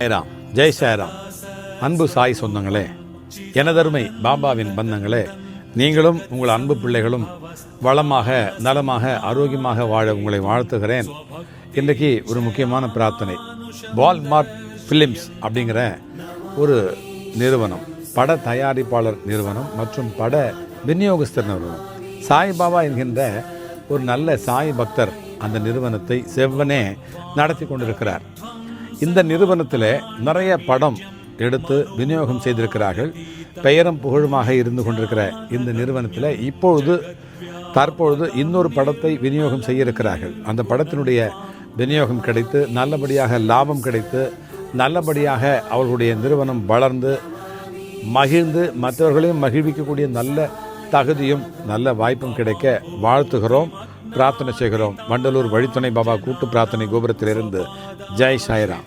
சாய்ராம். ஜெய் சாய்ராம். அன்பு சாய் சொந்தங்களே எனதருமை பாபாவின் பந்தங்களே நீங்களும் உங்கள் அன்பு பிள்ளைகளும் வளமாக நலமாக ஆரோக்கியமாக வாழ உங்களை வாழ்த்துகிறேன். இன்றைக்கு ஒரு முக்கியமான பிரார்த்தனை. வால்மார்ட் ஃபிலிம்ஸ் அப்படிங்கிற ஒரு நிறுவனம் பட தயாரிப்பாளர் நிறுவனம் மற்றும் பட விநியோகஸ்தர் நிறுவனம். சாய்பாபா என்கின்ற ஒரு நல்ல சாய் பக்தர் அந்த நிறுவனத்தை செவ்வனே நடத்தி கொண்டிருக்கிறார். இந்த நிறுவனத்தில் நிறைய படம் எடுத்து விநியோகம் செய்திருக்கிறார்கள். பெயரும் புகழுமாக இருந்து கொண்டிருக்கிற இந்த நிறுவனத்தில் இப்பொழுது தற்பொழுது இன்னொரு படத்தை விநியோகம் செய்ய இருக்கிறார்கள் அந்த படத்தினுடைய விநியோகம் கிடைத்து நல்லபடியாக லாபம் கிடைத்து நல்லபடியாக அவர்களுடைய நிறுவனம் வளர்ந்து மகிழ்ந்து மற்றவர்களையும் மகிழ்விக்கக்கூடிய நல்ல தகுதியும் நல்ல வாய்ப்பும் கிடைக்க வாழ்த்துகிறோம் பிரார்த்தனை செய்கிறோம். வண்டலூர் வழித்துணை பாபா கூட்டு பிரார்த்தனை கோபுரத்திலிருந்து ஜெய் சாய்ராம்.